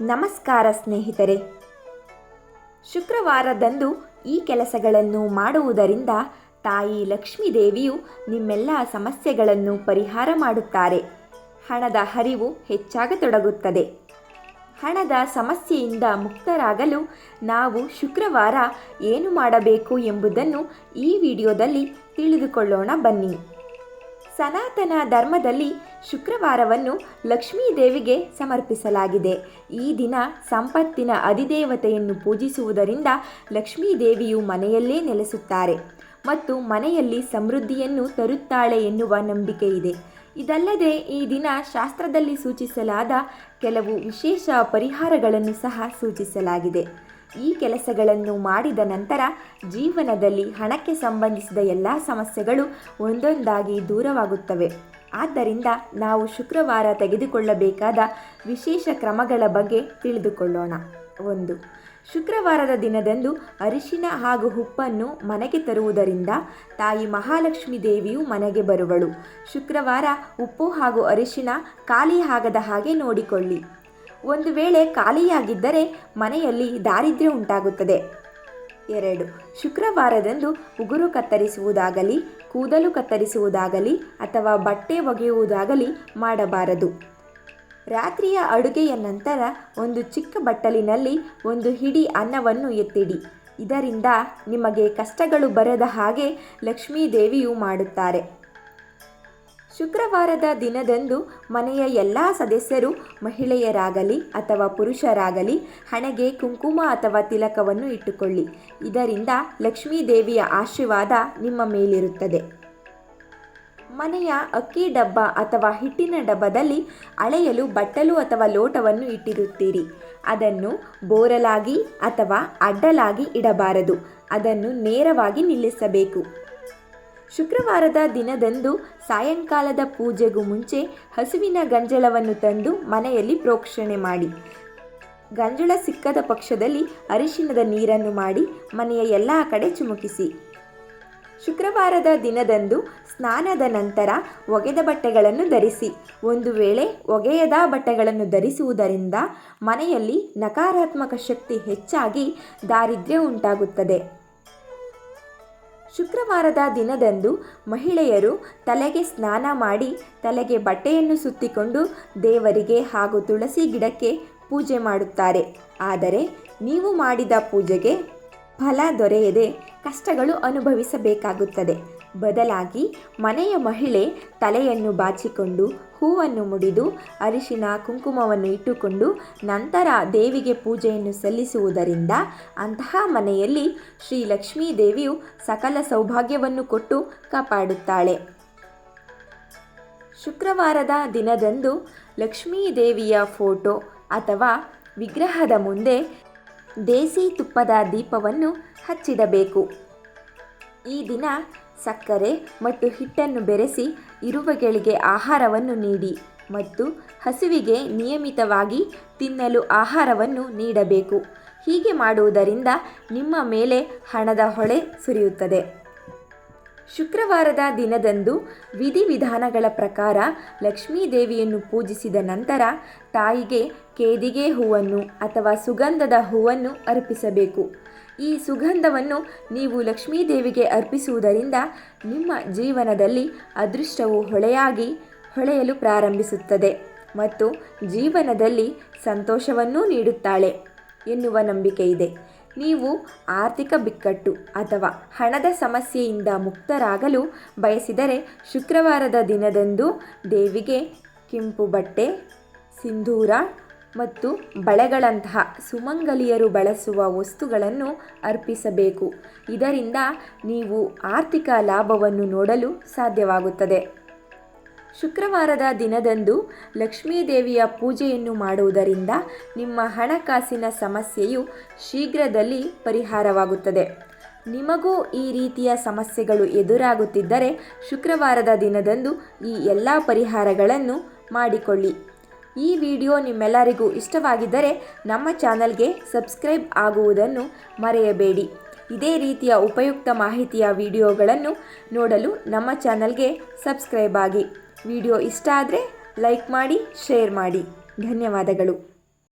ನಮಸ್ಕಾರ ಸ್ನೇಹಿತರೆ. ಶುಕ್ರವಾರದಂದು ಈ ಕೆಲಸಗಳನ್ನು ಮಾಡುವುದರಿಂದ ತಾಯಿ ಲಕ್ಷ್ಮೀದೇವಿಯು ನಿಮ್ಮೆಲ್ಲ ಸಮಸ್ಯೆಗಳನ್ನು ಪರಿಹಾರ ಮಾಡುತ್ತಾರೆ. ಹಣದ ಹರಿವು ಹೆಚ್ಚಾಗತೊಡಗುತ್ತದೆ. ಹಣದ ಸಮಸ್ಯೆಯಿಂದ ಮುಕ್ತರಾಗಲು ನಾವು ಶುಕ್ರವಾರ ಏನು ಮಾಡಬೇಕು ಎಂಬುದನ್ನು ಈ ವಿಡಿಯೋದಲ್ಲಿ ತಿಳಿದುಕೊಳ್ಳೋಣ ಬನ್ನಿ. ಸನಾತನ ಧರ್ಮದಲ್ಲಿ ಶುಕ್ರವಾರವನ್ನು ಲಕ್ಷ್ಮೀ ದೇವಿಗೆ ಸಮರ್ಪಿಸಲಾಗಿದೆ. ಈ ದಿನ ಸಂಪತ್ತಿನ ಅಧಿದೇವತೆಯನ್ನು ಪೂಜಿಸುವುದರಿಂದ ಲಕ್ಷ್ಮೀ ದೇವಿಯು ಮನೆಯಲ್ಲೇ ನೆಲೆಸುತ್ತಾರೆ ಮತ್ತು ಮನೆಯಲ್ಲಿ ಸಮೃದ್ಧಿಯನ್ನು ತರುತ್ತಾಳೆ ಎನ್ನುವ ನಂಬಿಕೆ ಇದೆ ಇದಲ್ಲದೆ ಈ ದಿನ ಶಾಸ್ತ್ರದಲ್ಲಿ ಸೂಚಿಸಲಾದ ಕೆಲವು ವಿಶೇಷ ಪರಿಹಾರಗಳನ್ನು ಸಹ ಸೂಚಿಸಲಾಗಿದೆ. ಈ ಕೆಲಸಗಳನ್ನು ಮಾಡಿದ ನಂತರ ಜೀವನದಲ್ಲಿ ಹಣಕ್ಕೆ ಸಂಬಂಧಿಸಿದ ಎಲ್ಲ ಸಮಸ್ಯೆಗಳು ಒಂದೊಂದಾಗಿ ದೂರವಾಗುತ್ತವೆ. ಆದ್ದರಿಂದ ನಾವು ಶುಕ್ರವಾರ ತೆಗೆದುಕೊಳ್ಳಬೇಕಾದ ವಿಶೇಷ ಕ್ರಮಗಳ ಬಗ್ಗೆ ತಿಳಿದುಕೊಳ್ಳೋಣ. ಒಂದು ಶುಕ್ರವಾರದ ದಿನದಂದು ಅರಿಶಿನ ಹಾಗೂ ಉಪ್ಪನ್ನು ಮನೆಗೆ ತರುವುದರಿಂದ ತಾಯಿ ಮಹಾಲಕ್ಷ್ಮೀ ದೇವಿಯು ಮನೆಗೆ ಬರುವಳು. ಶುಕ್ರವಾರ ಉಪ್ಪು ಹಾಗೂ ಅರಿಶಿನ ಖಾಲಿ ಆಗದ ಹಾಗೆ ನೋಡಿಕೊಳ್ಳಿ. ಒಂದು ವೇಳೆ ಖಾಲಿಯಾಗಿದ್ದರೆ ಮನೆಯಲ್ಲಿ ದಾರಿದ್ರ್ಯ ಉಂಟಾಗುತ್ತದೆ. ಎರಡು, ಶುಕ್ರವಾರದಂದು ಉಗುರು ಕತ್ತರಿಸುವುದಾಗಲಿ, ಕೂದಲು ಕತ್ತರಿಸುವುದಾಗಲಿ ಅಥವಾ ಬಟ್ಟೆ ಒಗೆಯುವುದಾಗಲಿ ಮಾಡಬಾರದು. ರಾತ್ರಿಯ ಅಡುಗೆಯ ನಂತರ ಒಂದು ಚಿಕ್ಕ ಬಟ್ಟಲಿನಲ್ಲಿ ಒಂದು ಹಿಡಿ ಅನ್ನವನ್ನು ಎತ್ತಿಡಿ. ಇದರಿಂದ ನಿಮಗೆ ಕಷ್ಟಗಳು ಬರದ ಹಾಗೆ ಲಕ್ಷ್ಮೀ ದೇವಿಯು ಮಾಡುತ್ತಾರೆ. ಶುಕ್ರವಾರದ ದಿನದಂದು ಮನೆಯ ಎಲ್ಲ ಸದಸ್ಯರು ಮಹಿಳೆಯರಾಗಲಿ ಅಥವಾ ಪುರುಷರಾಗಲಿ ಹಣೆಗೆ ಕುಂಕುಮ ಅಥವಾ ತಿಲಕವನ್ನು ಇಟ್ಟುಕೊಳ್ಳಿ. ಇದರಿಂದ ಲಕ್ಷ್ಮೀ ದೇವಿಯ ಆಶೀರ್ವಾದ ನಿಮ್ಮ ಮೇಲಿರುತ್ತದೆ. ಮನೆಯ ಅಕ್ಕಿ ಡಬ್ಬ ಅಥವಾ ಹಿಟ್ಟಿನ ಡಬ್ಬದಲ್ಲಿ ಅಳೆಯಲು ಬಟ್ಟಲು ಅಥವಾ ಲೋಟವನ್ನು ಇಟ್ಟಿರುತ್ತೀರಿ. ಅದನ್ನು ಬೋರಲಾಗಿ ಅಥವಾ ಅಡ್ಡಲಾಗಿ ಇಡಬಾರದು. ಅದನ್ನು ನೇರವಾಗಿ ನಿಲ್ಲಿಸಬೇಕು. ಶುಕ್ರವಾರದ ದಿನದಂದು ಸಾಯಂಕಾಲದ ಪೂಜೆಗೂ ಮುಂಚೆ ಹಸುವಿನ ಗಂಜಲವನ್ನು ತಂದು ಮನೆಯಲ್ಲಿ ಪ್ರೋಕ್ಷಣೆ ಮಾಡಿ. ಗಂಜಳ ಸಿಕ್ಕದ ಪಕ್ಷದಲ್ಲಿ ಅರಿಶಿಣದ ನೀರನ್ನು ಮಾಡಿ ಮನೆಯ ಎಲ್ಲ ಕಡೆ ಚುಮುಕಿಸಿ. ಶುಕ್ರವಾರದ ದಿನದಂದು ಸ್ನಾನದ ನಂತರ ಒಗೆದ ಬಟ್ಟೆಗಳನ್ನು ಧರಿಸಿ. ಒಂದು ವೇಳೆ ಒಗೆಯದ ಬಟ್ಟೆಗಳನ್ನು ಧರಿಸುವುದರಿಂದ ಮನೆಯಲ್ಲಿ ನಕಾರಾತ್ಮಕ ಶಕ್ತಿ ಹೆಚ್ಚಾಗಿ ದಾರಿದ್ರ್ಯ ಉಂಟಾಗುತ್ತದೆ. ಶುಕ್ರವಾರದ ದಿನದಂದು ಮಹಿಳೆಯರು ತಲೆಗೆ ಸ್ನಾನ ಮಾಡಿ ತಲೆಗೆ ಬಟ್ಟೆಯನ್ನು ಸುತ್ತಿಕೊಂಡು ದೇವರಿಗೆ ಹಾಗೂ ತುಳಸಿ ಗಿಡಕ್ಕೆ ಪೂಜೆ ಮಾಡುತ್ತಾರೆ. ಆದರೆ ನೀವು ಮಾಡಿದ ಪೂಜೆಗೆ ಫಲ ದೊರೆಯದೆ ಕಷ್ಟಗಳು ಅನುಭವಿಸಬೇಕಾಗುತ್ತದೆ. ಬದಲಾಗಿ ಮನೆಯ ಮಹಿಳೆ ತಲೆಯನ್ನು ಬಾಚಿಕೊಂಡು, ಹೂವನ್ನು ಮುಡಿದು, ಅರಿಶಿನ, ಕುಂಕುಮವನ್ನು ಇಟ್ಟುಕೊಂಡು, ನಂತರ ದೇವಿಗೆ ಪೂಜೆಯನ್ನು ಸಲ್ಲಿಸುವುದರಿಂದ ಅಂತಹ ಮನೆಯಲ್ಲಿ ಶ್ರೀ ಲಕ್ಷ್ಮೀ ದೇವಿಯು ಸಕಲ ಸೌಭಾಗ್ಯವನ್ನು ಕೊಟ್ಟು ಕಾಪಾಡುತ್ತಾಳೆ. ಶುಕ್ರವಾರದ ದಿನದಂದು ಲಕ್ಷ್ಮೀ ದೇವಿಯ ಫೋಟೋ ಅಥವಾ ವಿಗ್ರಹದ ಮುಂದೆ ದೇಸಿ ತುಪ್ಪದ ದೀಪವನ್ನು ಹಚ್ಚಿಡಬೇಕು. ಈ ದಿನ ಸಕ್ಕರೆ ಮತ್ತು ಹಿಟ್ಟನ್ನು ಬೆರೆಸಿ ಇರುವೆಗಳಿಗೆ ಆಹಾರವನ್ನು ನೀಡಿ ಮತ್ತು ಹಸುವಿಗೆ ನಿಯಮಿತವಾಗಿ ತಿನ್ನಲು ಆಹಾರವನ್ನು ನೀಡಬೇಕು. ಹೀಗೆ ಮಾಡುವುದರಿಂದ ನಿಮ್ಮ ಮೇಲೆ ಹಣದ ಹೊಳೆ ಸುರಿಯುತ್ತದೆ. ಶುಕ್ರವಾರದ ದಿನದಂದು ವಿಧಿವಿಧಾನಗಳ ಪ್ರಕಾರ ಲಕ್ಷ್ಮೀ ದೇವಿಯನ್ನು ಪೂಜಿಸಿದ ನಂತರ ತಾಯಿಗೆ ಕೇದಿಗೆ ಹೂವನ್ನು ಅಥವಾ ಸುಗಂಧದ ಹೂವನ್ನು ಅರ್ಪಿಸಬೇಕು. ಈ ಸುಗಂಧವನ್ನು ನೀವು ಲಕ್ಷ್ಮೀ ದೇವಿಗೆ ಅರ್ಪಿಸುವುದರಿಂದ ನಿಮ್ಮ ಜೀವನದಲ್ಲಿ ಅದೃಷ್ಟವು ಹೊಳೆಯಾಗಿ ಹೊಳೆಯಲು ಪ್ರಾರಂಭಿಸುತ್ತದೆ ಮತ್ತು ಜೀವನದಲ್ಲಿ ಸಂತೋಷವನ್ನೂ ನೀಡುತ್ತಾಳೆ ಎನ್ನುವ ನಂಬಿಕೆ ಇದೆ ನೀವು ಆರ್ಥಿಕ ಬಿಕ್ಕಟ್ಟು ಅಥವಾ ಹಣದ ಸಮಸ್ಯೆಯಿಂದ ಮುಕ್ತರಾಗಲು ಬಯಸಿದರೆ ಶುಕ್ರವಾರದ ದಿನದಂದು ದೇವಿಗೆ ಕೆಂಪು ಬಟ್ಟೆ, ಸಿಂಧೂರ ಮತ್ತು ಬಳೆಗಳಂತಹ ಸುಮಂಗಲಿಯರು ಬಳಸುವ ವಸ್ತುಗಳನ್ನು ಅರ್ಪಿಸಬೇಕು. ಇದರಿಂದ ನೀವು ಆರ್ಥಿಕ ಲಾಭವನ್ನು ನೋಡಲು ಸಾಧ್ಯವಾಗುತ್ತದೆ. ಶುಕ್ರವಾರದ ದಿನದಂದು ಲಕ್ಷ್ಮೀದೇವಿಯ ಪೂಜೆಯನ್ನು ಮಾಡುವುದರಿಂದ ನಿಮ್ಮ ಹಣಕಾಸಿನ ಸಮಸ್ಯೆಯು ಶೀಘ್ರದಲ್ಲಿ ಪರಿಹಾರವಾಗುತ್ತದೆ. ನಿಮಗೂ ಈ ರೀತಿಯ ಸಮಸ್ಯೆಗಳು ಎದುರಾಗುತ್ತಿದ್ದರೆ ಶುಕ್ರವಾರದ ದಿನದಂದು ಈ ಎಲ್ಲ ಪರಿಹಾರಗಳನ್ನು ಮಾಡಿಕೊಳ್ಳಿ. ಈ ವಿಡಿಯೋ ನಿಮ್ಮೆಲ್ಲರಿಗೂ ಇಷ್ಟವಾಗಿದ್ದರೆ ನಮ್ಮ ಚಾನಲ್ಗೆ ಸಬ್ಸ್ಕ್ರೈಬ್ ಆಗುವುದನ್ನು ಮರೆಯಬೇಡಿ. ಇದೇ ರೀತಿಯ ಉಪಯುಕ್ತ ಮಾಹಿತಿಯ ವಿಡಿಯೋಗಳನ್ನು ನೋಡಲು ನಮ್ಮ ಚಾನಲ್ಗೆ ಸಬ್ಸ್ಕ್ರೈಬ್ ಆಗಿ. ವಿಡಿಯೋ ಇಷ್ಟ ಆದರೆ ಲೈಕ್ ಮಾಡಿ ಶೇರ್ ಮಾಡಿ. ಧನ್ಯವಾದಗಳು.